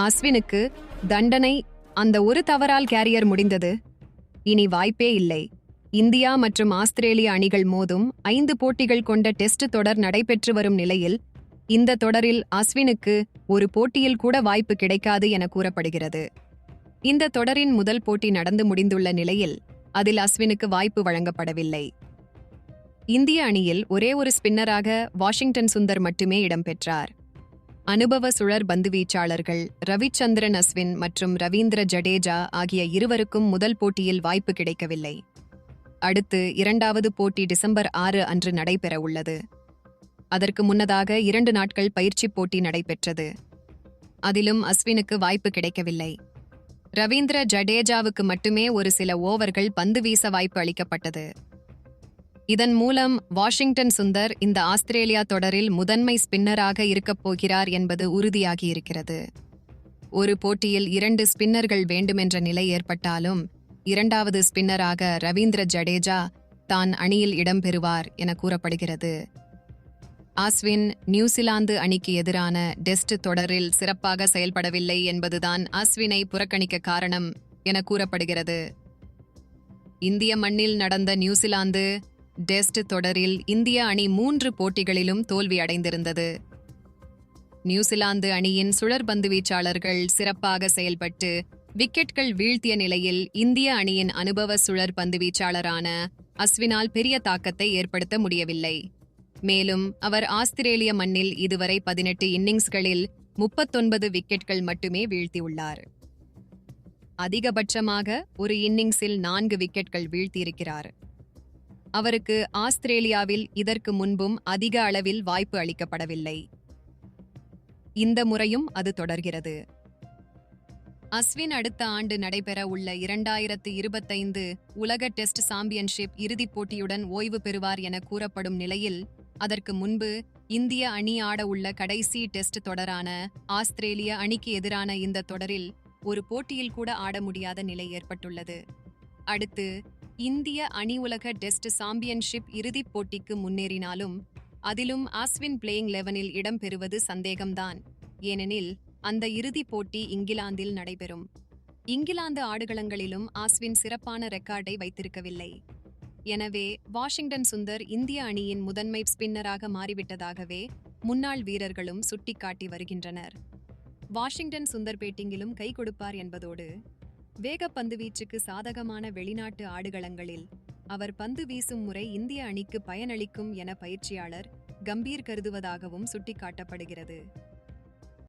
அஸ்வினுக்கு தண்டனை அந்த ஒரு தவறால் கேரியர் முடிந்தது. இனி வாய்ப்பே இல்லை. இந்தியா மற்றும் ஆஸ்திரேலிய அணிகள் மோதும் ஐந்து போட்டிகள் கொண்ட டெஸ்ட் தொடர் நடைபெற்று வரும் நிலையில் இந்த தொடரில் அஸ்வினுக்கு ஒரு போட்டியில் கூட வாய்ப்பு கிடைக்காது என கூறப்படுகிறது. இந்த தொடரின் முதல் போட்டி நடந்து முடிந்துள்ள நிலையில் அதில் அஸ்வினுக்கு வாய்ப்பு வழங்கப்படவில்லை. இந்திய அணியில் ஒரே ஒரு ஸ்பின்னராக வாஷிங்டன் சுந்தர் மட்டுமே இடம்பெற்றார் அனுபவ சுழற் பந்துவீச்சாளர்கள் ரவிச்சந்திரன் அஸ்வின் மற்றும் ரவீந்திர ஜடேஜா ஆகிய இருவருக்கும் முதல் போட்டியில் வாய்ப்பு கிடைக்கவில்லை. அடுத்து இரண்டாவது போட்டி டிசம்பர் ஆறு அன்று நடைபெற உள்ளது. அதற்கு முன்னதாக இரண்டு நாட்கள் பயிற்சிப் போட்டி நடைபெற்றது. அதிலும் அஸ்வினுக்கு வாய்ப்பு கிடைக்கவில்லை. ரவீந்திர ஜடேஜாவுக்கு மட்டுமே ஒரு சில ஓவர்கள் பந்து வீச வாய்ப்பு அளிக்கப்பட்டது. இதன் மூலம் வாஷிங்டன் சுந்தர் இந்த ஆஸ்திரேலியா தொடரில் முதன்மை ஸ்பின்னராக இருக்கப் போகிறார் என்பது உறுதியாகியிருக்கிறது. ஒரு போட்டியில் இரண்டு ஸ்பின்னர்கள் வேண்டுமென்ற நிலை ஏற்பட்டாலும் இரண்டாவது ஸ்பின்னராக ரவீந்திர ஜடேஜா தான் அணியில் இடம்பெறுவார் என கூறப்படுகிறது. ஆஸ்வின் நியூசிலாந்து அணிக்கு எதிரான டெஸ்ட் தொடரில் சிறப்பாக செயல்படவில்லை என்பதுதான் ஆஸ்வினை புறக்கணிக்க காரணம் என கூறப்படுகிறது. இந்திய மண்ணில் நடந்த நியூசிலாந்து டெஸ்ட் தொடரில் இந்திய அணி மூன்று போட்டிகளிலும் தோல்வியடைந்திருந்தது நியூசிலாந்து அணியின் சுழற்பந்து வீச்சாளர்கள் சிறப்பாக செயல்பட்டு விக்கெட்கள் வீழ்த்திய நிலையில் இந்திய அணியின் அனுபவ சுழற் பந்து வீச்சாளரான அஸ்வினால் பெரிய தாக்கத்தை ஏற்படுத்த முடியவில்லை. மேலும் அவர் ஆஸ்திரேலிய மண்ணில் இதுவரை பதினெட்டு இன்னிங்ஸ்களில் முப்பத்தொன்பது விக்கெட்கள் மட்டுமே வீழ்த்தியுள்ளார். அதிகபட்சமாக ஒரு இன்னிங்ஸில் நான்கு விக்கெட்கள் வீழ்த்தியிருக்கிறார். அவருக்கு ஆஸ்திரேலியாவில் இதற்கு முன்பும் அதிக அளவில் வாய்ப்பு அளிக்கப்படவில்லை. இந்த முறையும் அது தொடர்கிறது. அஸ்வின் அடுத்த ஆண்டு நடைபெற உள்ள இரண்டாயிரத்து இருபத்தைந்து உலக டெஸ்ட் சாம்பியன்ஷிப் இறுதிப் போட்டியுடன் ஓய்வு பெறுவார் என கூறப்படும் நிலையில் அதற்கு முன்பு இந்திய அணி ஆட உள்ள கடைசி டெஸ்ட் தொடரான ஆஸ்திரேலிய அணிக்கு எதிரான இந்த தொடரில் ஒரு போட்டியில் கூட ஆட முடியாத நிலை ஏற்பட்டுள்ளது. அடுத்து இந்திய அணி உலக டெஸ்ட் சாம்பியன்ஷிப் இறுதிப் போட்டிக்கு முன்னேறினாலும் அதிலும் ஆஸ்வின் பிளேயிங் லெவனில் இடம்பெறுவது சந்தேகம்தான். ஏனெனில் அந்த இறுதிப் போட்டி இங்கிலாந்தில் நடைபெறும். இங்கிலாந்து ஆடுகளங்களிலும் ஆஸ்வின் சிறப்பான ரெக்கார்டை வைத்திருக்கவில்லை. எனவே வாஷிங்டன் சுந்தர் இந்திய அணியின் முதன்மை ஸ்பின்னராக மாறிவிட்டதாகவே முன்னாள் வீரர்களும் சுட்டிக்காட்டி வருகின்றனர். வாஷிங்டன் சுந்தர் பேட்டிங்கிலும் கை கொடுப்பார் என்பதோடு வேகப்பந்து பந்து வீச்சுக்கு சாதகமான வெளிநாட்டு ஆடுகளங்களில் அவர் பந்து வீசும் முறை இந்திய அணிக்கு பயனளிக்கும் என பயிற்சியாளர் கம்பீர் கருதுவதாகவும் சுட்டிக்காட்டப்படுகிறது.